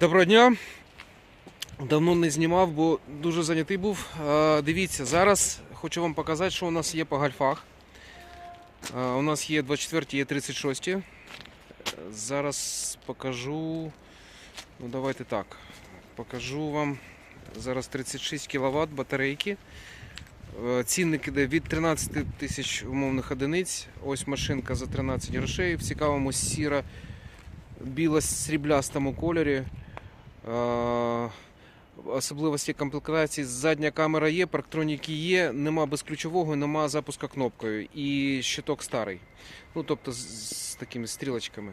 Доброго дня. Давно не знімав, бо дуже зайнятий був. Дивіться, зараз хочу вам показати, що у нас є по гальфах. У нас є 24, є 36. Е, Зараз покажу. Ну, давайте так. Покажу вам зараз 36 кВт батарейки. Е, Цінник іде від 13 тисяч умовних одиниць. Ось машинка за 13 грошей. В цікавому сіра біло-сріблястому кольорі. Е, Особливості комплектації задня камера є, парктроніки є, нема безключового, нема запуска кнопкою і щиток старий. Ну, тобто з, з такими стрілочками.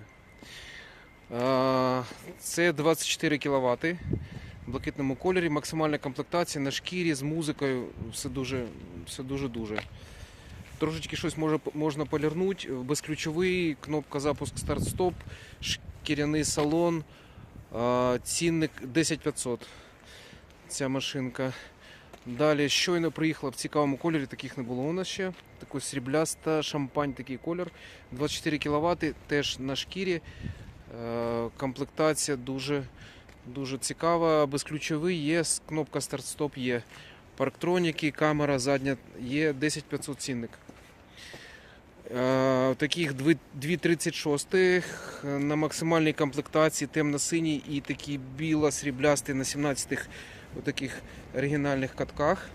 Е, Це 24 кВт в блакитному кольорі, максимальна комплектація на шкірі з музикою. Все дуже все дуже дуже. Трошечки щось може, можна полірнути. Безключовий, кнопка запуск старт-стоп, шкіряний салон. Цінник 10500. Ця машинка. Далі щойно приїхала в цікавому кольорі, таких не було у нас ще. Такий срібляста, шампань такий колір. 24 кВт, теж на шкірі. Е, Комплектація дуже, дуже цікава. Безключовий є, кнопка старт-стоп є. Парктроніки, камера задня є, 10500 цінник. Е, Таких 2,36 на максимальній комплектації темно-синій і такі біло-сріблястий на 17-х таких оригінальних катках.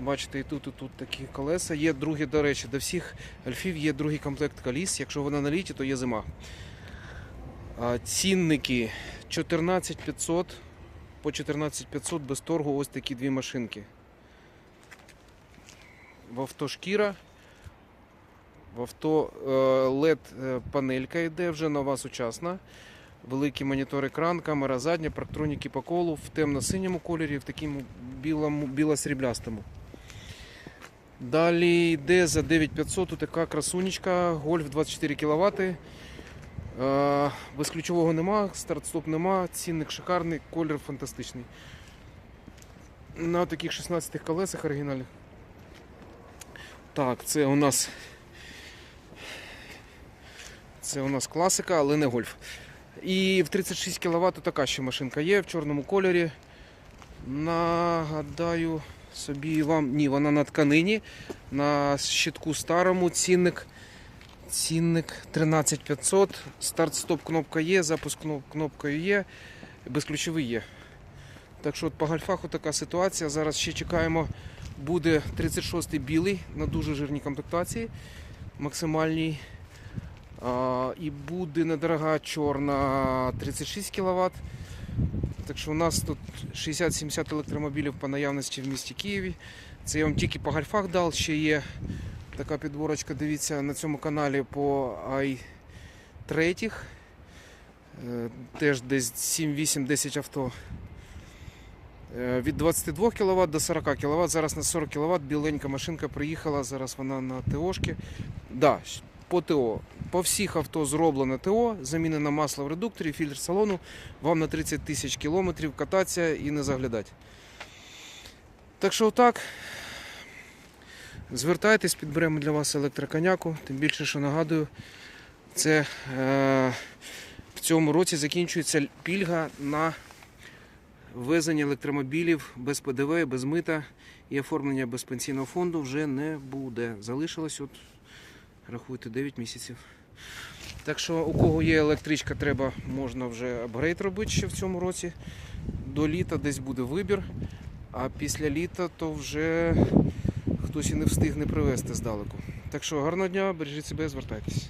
Бачите, і тут, і тут такі колеса. Є другі, до речі, до всіх альфів є другий комплект коліс. Якщо вона на літі, то є зима. Цінники 14500 по 14500 без торгу ось такі дві машинки. В авто шкіра. В авто LED панелька йде, вже нова сучасна. Великий монітор екран, камера задня, парктроніки по колу в темно-синьому кольорі, в такому біло-сріблястому. Далі йде за 9500 тут така красунечка, гольф 24 кВт. Е, Безключового нема, старт-стоп нема, цінник шикарний, колір фантастичний. На таких 16 колесах оригінальних. Так, це у нас. Це у нас класика, але не гольф. І в 36 кВт така ще машинка є в чорному кольорі. Нагадаю собі вам. Ні, вона на тканині. На щитку старому цінник. Цінник 13500. Старт-стоп кнопка є, запуск кнопкою є, безключовий є. Так що от по гальфаху така ситуація. Зараз ще чекаємо. Буде 36-й білий на дуже жирній комплектації. Максимальній. І буде недорога чорна 36 кВт. Так що у нас тут 60-70 електромобілів по наявності в місті Києві. Це я вам тільки по гальфах дав. Ще є така підборочка, дивіться на цьому каналі по i3. Е, Теж десь 7-8-10 авто. Е, Від 22 кВт до 40 кВт. Зараз на 40 кВт біленька машинка приїхала. Зараз вона на ТОшки. Да, по ТО. По всіх авто зроблено ТО, замінено масло в редукторі, фільтр салону. Вам на 30 тисяч кілометрів кататися і не заглядати. Так що отак. Звертайтесь, підберемо для вас електроконяку. Тим більше, що нагадую, це е, в цьому році закінчується пільга на ввезення електромобілів без ПДВ, без мита і оформлення без пенсійного фонду вже не буде. Залишилось от, рахуйте, 9 місяців. Так що у кого є електричка, треба, можна вже апгрейд робити ще в цьому році. До літа десь буде вибір, а після літа то вже хтось і не встигне привезти здалеку. Так що гарного дня, бережіть себе, звертайтесь.